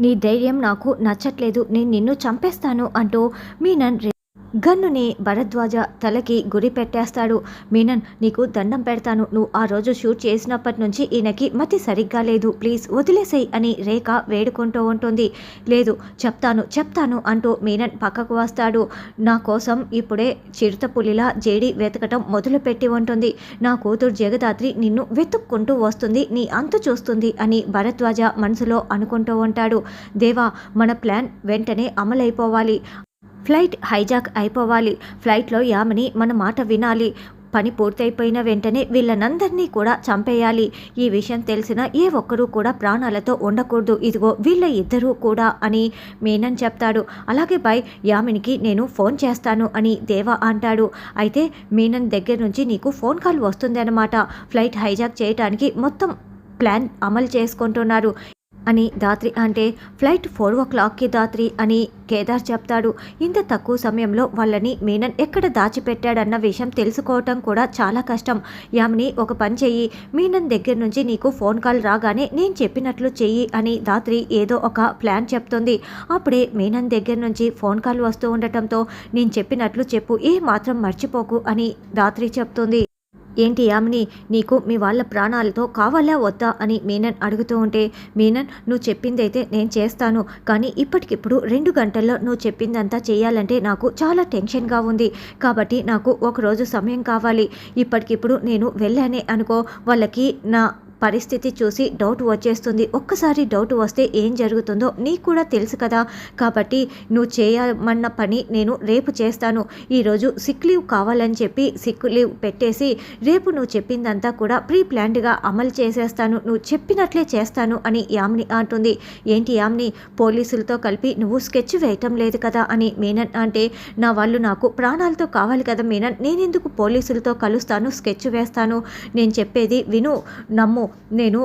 నీ ధైర్యం నాకు నచ్చట్లేదు. నేను నిన్ను చంపేస్తాను అంటూ మీనన్ రే- గన్నుని భరద్వాజ తలకి గురి పెట్టేస్తాడు. మీనన్ నీకు దండం పెడతాను. నువ్వు ఆ రోజు షూట్ చేసినప్పటి నుంచి ఈయనకి మతి సరిగ్గా లేదు. ప్లీజ్ వదిలేసేయ్ అని రేఖ వేడుకుంటూ ఉంటుంది. లేదు చెప్తాను చెప్తాను అంటూ మీనన్ పక్కకు వస్తాడు. నా కోసం ఇప్పుడే చిరుతపులిలా జేడి వెతకటం మొదలుపెట్టి ఉంటుంది. నా కూతురు జగదాత్రి నిన్ను వెతుక్కుంటూ వస్తుంది. నీ అంతు చూస్తుంది అని భరద్వాజ మనసులో అనుకుంటూ ఉంటాడు. దేవా మన ప్లాన్ వెంటనే అమలైపోవాలి. ఫ్లైట్ హైజాక్ అయిపోవాలి. ఫ్లైట్లో యామని మన మాట వినాలి. పని పూర్తయిపోయిన వెంటనే వీళ్ళనందరినీ కూడా చంపేయాలి. ఈ విషయం తెలిసిన ఏ ఒక్కరూ కూడా ప్రాణాలతో ఉండకూడదు. ఇదిగో వీళ్ళ ఇద్దరూ కూడా అని మీనన్ చెప్తాడు. అలాగే పై యామినికి నేను ఫోన్ చేస్తాను అని దేవా అంటాడు. అయితే మీనన్ దగ్గర నుంచి నీకు ఫోన్ కాల్ వస్తుంది అనమాట ఫ్లైట్ హైజాక్ చేయడానికి మొత్తం ప్లాన్ అమలు చేసుకుంటున్నారు. అని దాత్రి అంటే ఫ్లైట్ ఫోర్ ఓ క్లాక్కి దాత్రి అని కేదార్ చెప్తాడు. ఇంత తక్కువ సమయంలో వాళ్ళని మీనన్ ఎక్కడ దాచిపెట్టాడన్న విషయం తెలుసుకోవటం కూడా చాలా కష్టం. యామిని ఒక పని చెయ్యి. మీనన్ దగ్గర నుంచి నీకు ఫోన్ కాల్ రాగానే నేను చెప్పినట్లు చెయ్యి అని దాత్రి ఏదో ఒక ప్లాన్ చెప్తుంది. అప్పుడే మీనన్ దగ్గర నుంచి ఫోన్ కాల్ వస్తూ ఉండటంతో నేను చెప్పినట్లు చెప్పు. ఏ మాత్రం మర్చిపోకు అని దాత్రి చెప్తుంది. ఏంటి యామిని నీకు మీ వాళ్ళ ప్రాణాలతో కావాలా వద్దా అని మీనన్ అడుగుతూ ఉంటే మీనన్ నువ్వు చెప్పిందైతే నేను చేస్తాను కానీ ఇప్పటికిప్పుడు రెండు గంటల్లో నువ్వు చెప్పిందంతా చేయాలంటే నాకు చాలా టెన్షన్గా ఉంది. కాబట్టి నాకు ఒకరోజు సమయం కావాలి. ఇప్పటికిప్పుడు నేను వెళ్ళానే అనుకో వాళ్ళకి నా పరిస్థితి చూసి డౌట్ వచ్చేస్తుంది. ఒక్కసారి డౌట్ వస్తే ఏం జరుగుతుందో నీకు కూడా తెలుసు కదా. కాబట్టి నువ్వు చేయమన్న పని నేను రేపు చేస్తాను. ఈరోజు సిక్ లీవ్ కావాలని చెప్పి సిక్ లీవ్ పెట్టేసి రేపు నువ్వు చెప్పిందంతా కూడా ప్రీ ప్లాన్డ్గా అమలు చేసేస్తాను. నువ్వు చెప్పినట్లే చేస్తాను అని యామ్ని అంటుంది. ఏంటి యామ్ని? పోలీసులతో కలిపి నువ్వు స్కెచ్ వేయటం లేదు కదా అని మీనన్ అంటే నా వాళ్ళు నాకు ప్రాణాలతో కావాలి కదా మీనన్. నేనెందుకు పోలీసులతో కలుస్తాను స్కెచ్ వేస్తాను? నేను చెప్పేది విను నమ్ము. నేను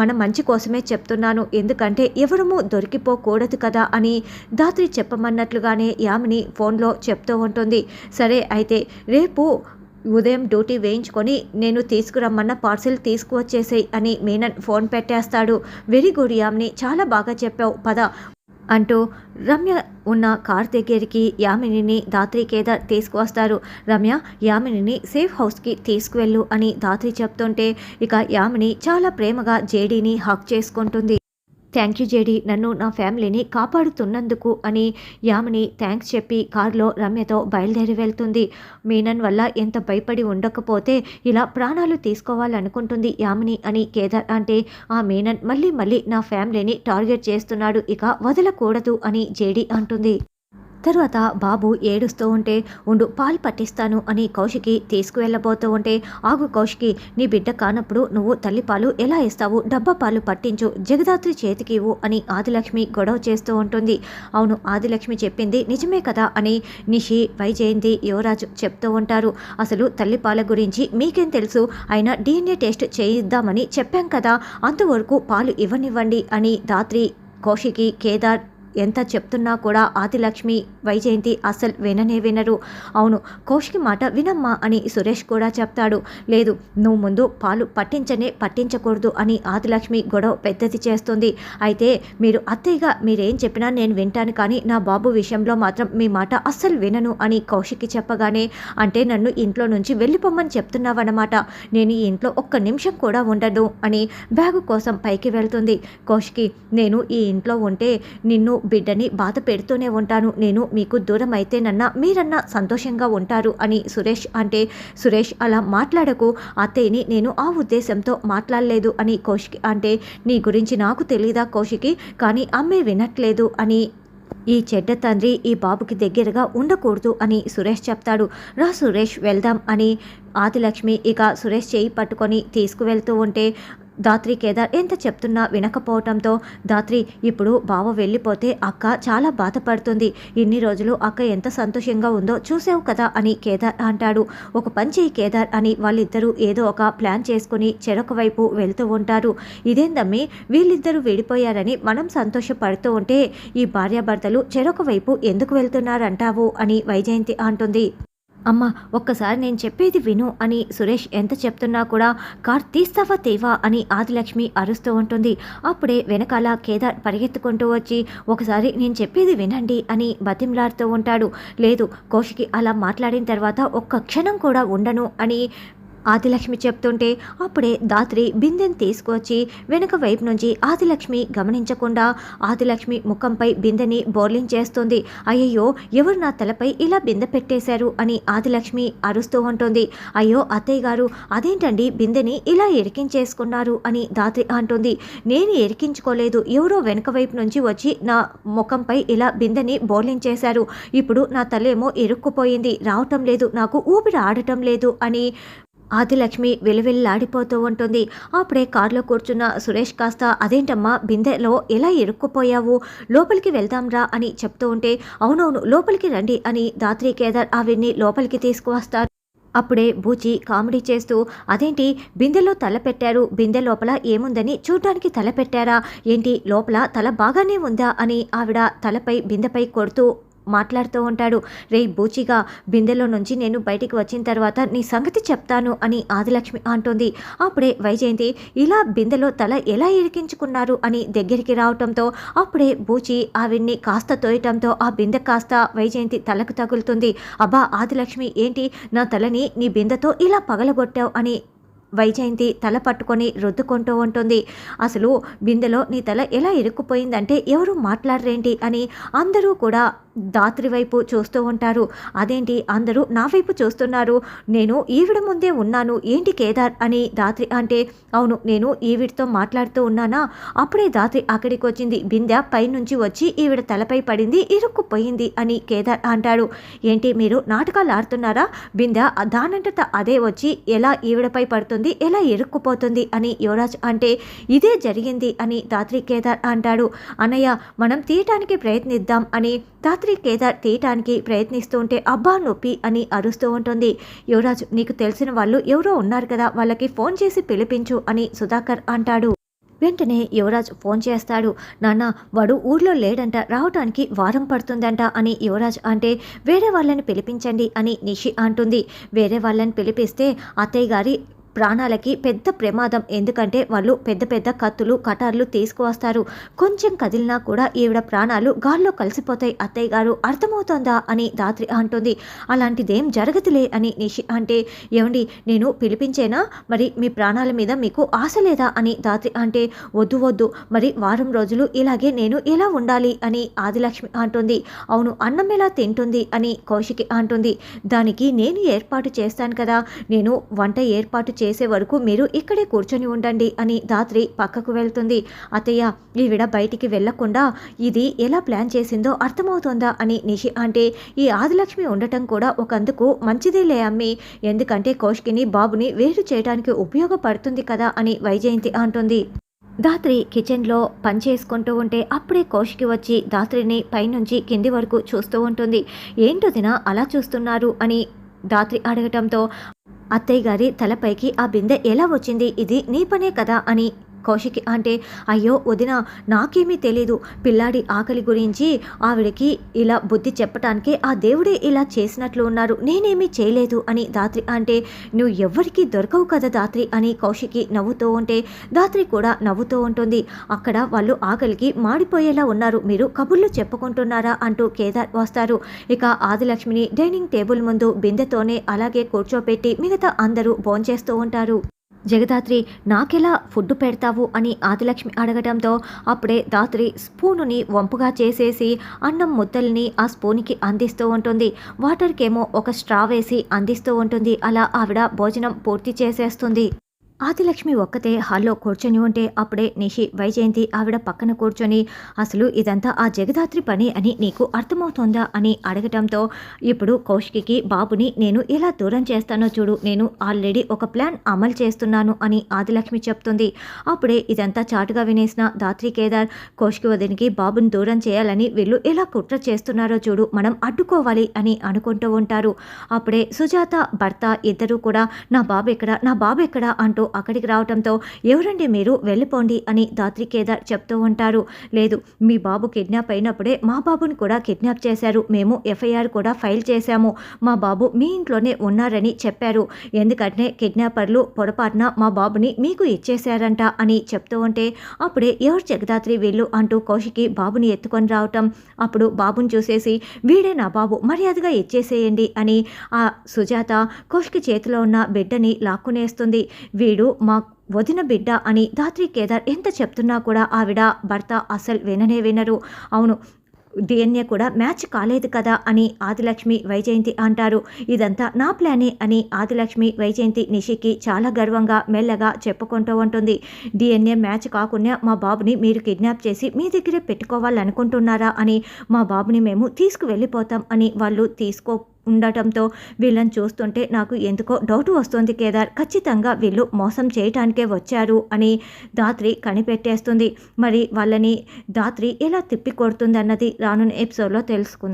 మన మంచి కోసమే చెప్తున్నాను. ఎందుకంటే ఎవరము దొరికిపోకూడదు కదా అని దాత్రి చెప్పమన్నట్లుగానే యామిని ఫోన్లో చెప్తూ ఉంటుంది. సరే అయితే రేపు ఉదయం డ్యూటీ వేయించుకొని నేను తీసుకురమ్మన్న పార్సిల్ తీసుకువచ్చేసేయ్ అని మీనన్ ఫోన్ పెట్టేస్తాడు. వెరీ గుడ్ యామ్ని చాలా బాగా చెప్పావు. పద అంటూ రమ్య ఉన్న కార్ దగ్గరికి యామినిని దాత్రి కేదార్ తీసుకువస్తారు. రమ్య యామినిని సేఫ్ హౌస్కి తీసుకువెళ్ళు అని దాత్రి చెప్తుంటే ఇక యామిని చాలా ప్రేమగా జేడీని హక్ చేసుకుంటుంది. Thank you JD. నన్ను నా ఫ్యామిలీని కాపాడుతున్నందుకు అని యామిని థ్యాంక్స్ చెప్పి కారులో రమ్యతో బయలుదేరి వెళ్తుంది. మీనన్ వల్ల ఎంత భయపడి ఉండకపోతే ఇలా ప్రాణాలు తీసుకోవాలనుకుంటుంది యామిని అని కేదార్ అంటే ఆ మీనన్ మళ్ళీ మళ్ళీ నా ఫ్యామిలీని టార్గెట్ చేస్తున్నాడు ఇక వదలకూడదు అని జేడీ అంటుంది. తర్వాత బాబు ఏడుస్తూ ఉంటే ఉండు పాలు పట్టిస్తాను అని కౌశికి తీసుకువెళ్ళబోతూ ఉంటే ఆగు కౌశికి నీ బిడ్డ కానప్పుడు నువ్వు తల్లి పాలు ఎలా ఇస్తావు? డబ్బా పాలు పట్టించు జగదాత్రి చేతికి ఇవ్వు అని ఆదిలక్ష్మి గొడవ చేస్తూ ఉంటుంది. అవును ఆదిలక్ష్మి చెప్పింది నిజమే కదా అని నిషి వైజయంతి యువరాజు చెప్తూ ఉంటారు. అసలు తల్లిపాల గురించి మీకేం తెలుసు? అయినా డిఎన్ఏ టెస్ట్ చేయిద్దామని చెప్పాం కదా అంతవరకు పాలు ఇవ్వనివ్వండి అని దాత్రి కౌశికి కేదార్ ఎంత చెప్తున్నా కూడా ఆదిలక్ష్మి వైజయంతి అసలు విననే వినరు. అవును కోష్కి మాట వినమ్మా అని సురేష్ కూడా చెప్తాడు. లేదు నువ్వు ముందు పాలు పట్టించనే పట్టించకూడదు అని ఆదిలక్ష్మి గొడవ పెద్దది చేస్తుంది. అయితే మీరు అత్తయ్యగా మీరేం చెప్పినా నేను వింటాను కానీ నా బాబు విషయంలో మాత్రం మీ మాట అస్సలు వినను అని కౌశిక్కి చెప్పగానే అంటే నన్ను ఇంట్లో నుంచి వెళ్ళిపోమ్మని చెప్తున్నావన్నమాట. నేను ఈ ఇంట్లో ఒక్క నిమిషం కూడా ఉండను అని బ్యాగు కోసం పైకి వెళ్తుంది. కౌశికి నేను ఈ ఇంట్లో ఉంటే నిన్ను బిడ్డని బాధ పెడుతూనే ఉంటాను. నేను మీకు దూరం అయితేనన్నా మీరన్నా సంతోషంగా ఉంటారు అని సురేష్ అంటే సురేష్ అలా మాట్లాడకు. అత్తయ్యని నేను ఆ ఉద్దేశంతో మాట్లాడలేదు అని కౌశికి అంటే నీ గురించి నాకు తెలీదా కౌశికి? కానీ అమ్మే వినట్లేదు అని ఈ చెడ్డ తండ్రి ఈ బాబుకి దగ్గరగా ఉండకూడదు అని సురేష్ చెప్తాడు. రా సురేష్ వెళ్దాం అని ఆదిలక్ష్మి ఇక సురేష్ చేయి పట్టుకొని తీసుకువెళ్తూ ఉంటే దాత్రి కేదార్ ఎంత చెప్తున్నా వినకపోవటంతో దాత్రి ఇప్పుడు బావ వెళ్ళిపోతే అక్క చాలా బాధపడుతుంది. ఇన్ని రోజులు అక్క ఎంత సంతోషంగా ఉందో చూసావు కదా అని కేదార్ అంటాడు. ఒక పంచి కేదార్ అని వాళ్ళిద్దరూ ఏదో ఒక ప్లాన్ చేసుకుని చెరొక వైపు వెళ్తూ ఉంటారు. ఇదేందమ్మి వీళ్ళిద్దరూ విడిపోయారని మనం సంతోషపడుతూ ఉంటే ఈ భార్యాభర్తలు చెరొక వైపు ఎందుకు వెళ్తున్నారంటావు? అని వైజయంతి అంటుంది. అమ్మ ఒక్కసారి నేను చెప్పేది విను అని సురేష్ ఎంత చెప్తున్నా కూడా కార్ తీస్తావా తేవా అని ఆదిలక్ష్మి అరుస్తూ ఉంటుంది. అప్పుడే వెనకాల కేదార్ పరిగెత్తుకుంటూ వచ్చి ఒకసారి నేను చెప్పేది వినండి అని బతిమలాడుతూ ఉంటాడు. లేదు కోషికి అలా మాట్లాడిన తర్వాత ఒక్క క్షణం కూడా ఉండను అని ఆదిలక్ష్మి చెప్తుంటే అప్పుడే దాత్రి బిందెని తీసుకువచ్చి వెనుక వైపు నుంచి ఆదిలక్ష్మి గమనించకుండా ఆదిలక్ష్మి ముఖంపై బిందెని బోర్లింగ్ చేస్తుంది. అయ్యయ్యో ఎవరు నా తలపై ఇలా బిందె పెట్టేశారు అని ఆదిలక్ష్మి అరుస్తూ ఉంటుంది. అయ్యో అత్తయ్య గారు అదేంటండి బిందెని ఇలా ఎరికించేసుకున్నారు అని దాత్రి అంటుంది. నేను ఎరికించుకోలేదు ఎవరో వెనుక వైపు నుంచి వచ్చి నా ముఖంపై ఇలా బిందెని బోర్లింగ్ చేశారు. ఇప్పుడు నా తలేమో ఇరుక్కుపోయింది. రావటం లేదు. నాకు ఊపిరి ఆడటం లేదు అని ఆదిలక్ష్మి వెలువెల్లాడిపోతూ ఉంటుంది. అప్పుడే కారులో కూర్చున్న సురేష్ కాస్త అదేంటమ్మా బిందెలో ఎలా ఇరుక్కుపోయావు? లోపలికి వెళ్దాంరా అని చెప్తూ ఉంటే అవునవును లోపలికి రండి అని దాత్రి కేదార్ ఆవిడ్ని లోపలికి తీసుకువస్తారు. అప్పుడే బూచి కామెడీ చేస్తూ అదేంటి బిందెలో తల పెట్టారు బిందె లోపల ఏముందని చూడ్డానికి తల పెట్టారా? ఏంటి లోపల తల బాగానే ఉందా? అని ఆవిడ తలపై బిందెపై కొడుతూ మాట్లాడుతూ ఉంటాడు. రే బూచిగా బిందెలో నుంచి నేను బయటికి వచ్చిన తర్వాత నీ సంగతి చెప్తాను అని ఆదిలక్ష్మి అంటుంది. అప్పుడే వైజయంతి ఇలా బిందెలో తల ఎలా ఇరికించుకున్నారు? అని దగ్గరికి రావటంతో అప్పుడే బూచి ఆవిడ్ని కాస్త తోయటంతో ఆ బిందె కాస్త వైజయంతి తలకు తగులుతుంది. అబ్బా ఆదిలక్ష్మి ఏంటి నా తలని నీ బిందెతో ఇలా పగలగొట్టావు? అని వైజయంతి తల పట్టుకొని రుద్దుకుంటూ ఉంటుంది. అసలు బిందెలో నీ తల ఎలా ఇరుక్కుపోయిందంటే ఎవరు మాట్లాడరేంటి? అని అందరూ కూడా దాత్రి వైపు చూస్తూ ఉంటారు. అదేంటి? అందరూ నా వైపు చూస్తున్నారు. నేను ఈవిడ ముందే ఉన్నాను. ఏంటి కేదార్? అని దాత్రి అంటే అవును నేను ఈవిడితో మాట్లాడుతూ ఉన్నానా? అప్పుడే దాత్రి అక్కడికి వచ్చింది. బిందె పైనుంచి వచ్చి ఈవిడ తలపై పడింది. ఇరుక్కుపోయింది అని కేదార్ అంటాడు. ఏంటి? మీరు నాటకాలు ఆడుతున్నారా? బిందె దానంతట అదే వచ్చి ఎలా ఈవిడపై పడుతుంది? ఎలా ఇరుక్కుపోతుంది? అని యువరాజ్ అంటే ఇదే జరిగింది అని దాత్రి కేదార్ అంటాడు. అన్నయ్య మనం తీయటానికి ప్రయత్నిద్దాం అని దాత్రి కేదార్ తీయటానికి ప్రయత్నిస్తూ ఉంటే అబ్బా నొప్పి అని అరుస్తూ ఉంటుంది. యువరాజ్ నీకు తెలిసిన వాళ్ళు ఎవరో ఉన్నారు కదా వాళ్ళకి ఫోన్ చేసి పిలిపించు అని సుధాకర్ అంటాడు. వెంటనే యువరాజ్ ఫోన్ చేస్తాడు. నాన్న వాడు ఊర్లో లేడంట రావటానికి వారం పడుతుందంట అని యువరాజ్ అంటే వేరే వాళ్ళని పిలిపించండి అని నిషి అంటుంది. వేరే వాళ్ళని పిలిపిస్తే అత్తయ్య గారి ప్రాణాలకి పెద్ద ప్రమాదం. ఎందుకంటే వాళ్ళు పెద్ద పెద్ద కత్తులు కటార్లు తీసుకువస్తారు. కొంచెం కదిలినా కూడా ఈవిడ ప్రాణాలు గాల్లో కలిసిపోతాయి. అత్తయ్య గారు అర్థమవుతోందా? అని దాత్రి అంటుంది. అలాంటిదేం జరగదులే అని నిషి అంటే ఏమండి నేను పిలిపించేనా? మరి మీ ప్రాణాల మీద మీకు ఆశ లేదా? అని దాత్రి అంటే వద్దు వద్దు. మరి వారం రోజులు ఇలాగే నేను ఎలా ఉండాలి? అని ఆదిలక్ష్మి అంటుంది. అవును అన్నం ఎలా తింటుంది? అని కౌశికి అంటుంది. దానికి నేను ఏర్పాటు చేస్తాను కదా. నేను వంట ఏర్పాటు చేసే వరకు మీరు ఇక్కడే కూర్చొని ఉండండి అని ధాత్రి పక్కకు వెళ్తుంది. అత్తయ్య ఈవిడ బయటికి వెళ్ళకుండా ఇది ఎలా ప్లాన్ చేసిందో అర్థమవుతోందా అని నిషి అంటే ఈ ఆదిలక్ష్మి ఉండటం కూడా ఒకందుకు మంచిదేలే అమ్మి. ఎందుకంటే కౌశికిని బాబుని వేరు చేయడానికి ఉపయోగపడుతుంది కదా అని వైజయంతి అంటుంది. దాత్రి కిచెన్లో పని చేసుకుంటూ ఉంటే అప్పుడే కోషికి వచ్చి దాత్రిని పైనుంచి కింది వరకు చూస్తూ ఉంటుంది. ఏంటో దిన అలా చూస్తున్నారు అని దాత్రి అడగటంతో అత్తయ్య గారి తలపైకి ఆ బిందె ఎలా వచ్చింది? ఇది నీ పనే కదా అని కౌశికి అంటే అయ్యో వదిన నాకేమీ తెలీదు. పిల్లాడి ఆకలి గురించి ఆవిడకి ఇలా బుద్ధి చెప్పటానికి ఆ దేవుడే ఇలా చేసినట్లు ఉన్నారు. నేనేమీ చేయలేదు అని దాత్రి అంటే నువ్వు ఎవ్వరికీ దొరకవు కదా దాత్రి అని కౌశికి నవ్వుతూ ఉంటే దాత్రి కూడా నవ్వుతూ ఉంటుంది. అక్కడ వాళ్ళు ఆకలికి మాడిపోయేలా ఉన్నారు. మీరు కబుర్లు చెప్పుకుంటున్నారా అంటూ కేదార్ వస్తారు. ఇక ఆదిలక్ష్మిని డైనింగ్ టేబుల్ ముందు బిందెతోనే అలాగే కూర్చోపెట్టి మిగతా అందరూ భోంచేస్తూ ఉంటారు. జగదాత్రి నాకెలా ఫుడ్ పెడతావు? అని ఆదిలక్ష్మి అడగడంతో అప్పుడే దాత్రి స్పూనుని వంపుగా చేసేసి అన్నం ముద్దల్ని ఆ స్పూన్కి అందిస్తూ ఉంటుంది. వాటర్కేమో ఒక స్ట్రా వేసి అందిస్తూ ఉంటుంది. అలా ఆవిడ భోజనం పూర్తి చేసేస్తుంది. ఆదిలక్ష్మి ఒక్కతే హాల్లో కూర్చొని ఉంటే అప్పుడే నిషి వైజయంతి ఆవిడ పక్కన కూర్చొని అసలు ఇదంతా ఆ జగదాత్రి పని అని నీకు అర్థమవుతోందా? అని అడగటంతో ఇప్పుడు కౌశికి బాబుని నేను ఎలా దూరం చేస్తానో చూడు నేను ఆల్రెడీ ఒక ప్లాన్ అమలు చేస్తున్నాను అని ఆదిలక్ష్మి చెప్తుంది. అప్పుడే ఇదంతా చాటుగా వినేసిన దాత్రి కేదార్ కౌశికి వదినికి బాబుని దూరం చేయాలని వీళ్ళు ఎలా కుట్ర చేస్తున్నారో చూడు మనం అడ్డుకోవాలి అని అనుకుంటూ ఉంటారు. అప్పుడే సుజాత భర్త ఇద్దరూ కూడా నా బాబు ఎక్కడ? నా బాబు ఎక్కడ? అంటూ అందరూ అక్కడికి రావడంతో ఎవరండి మీరు? వెళ్ళిపోండి అని దాత్రి కేదార్ చెప్తూ ఉంటారు. లేదు మీ బాబు కిడ్నాప్ అయినప్పుడే మా బాబుని కూడా కిడ్నాప్ చేశారు. మేము ఎఫ్ఐఆర్ కూడా ఫైల్ చేశాము. మా బాబు మీ ఇంట్లోనే ఉన్నారని చెప్పారు. ఎందుకంటే కిడ్నాపర్లు పొరపాటున మా బాబుని మీకు ఇచ్చేశారంట అని చెప్తూ ఉంటే అప్పుడే ఎవరు జగదాత్రి వీళ్ళు? అంటూ కౌశికి బాబుని ఎత్తుకొని రావటం. అప్పుడు బాబుని చూసేసి వీడే నా బాబు మర్యాదగా ఇచ్చేసేయండి అని ఆ సుజాత కౌశికి చేతిలో ఉన్న బిడ్డని లాక్కునేస్తుంది. వీడు మా వదిన బిడ్డ అని ధాత్రి కేదార్ ఎంత చెప్తున్నా కూడా ఆవిడ భర్త అసలు విననే వినరు. అవును డిఎన్ఏ కూడా మ్యాచ్ కాలేదు కదా అని ఆదిలక్ష్మి వైజయంతి అంటారు. ఇదంతా నా ప్లానే అని ఆదిలక్ష్మి వైజయంతి నిషికి చాలా గర్వంగా మెల్లగా చెప్పుకుంటూ ఉంటుంది. డిఎన్ఏ మ్యాచ్ కాకుండా మా బాబుని మీరు కిడ్నాప్ చేసి మీ దగ్గరే పెట్టుకోవాలనుకుంటున్నారా అని మా బాబుని మేము తీసుకువెళ్ళిపోతాం అని వాళ్ళు తీసుకో ఉండటంతో వీళ్ళని చూస్తుంటే నాకు ఎందుకో డౌట్ వస్తుంది కేదార్. ఖచ్చితంగా వీళ్ళు మోసం చేయటానికే వచ్చారు అని దాత్రి కనిపెట్టేస్తుంది. మరి వాళ్ళని దాత్రి ఎలా తిప్పి కొడుతుందన్నది రానున్న ఎపిసోడ్లో తెలుసుకుందాం.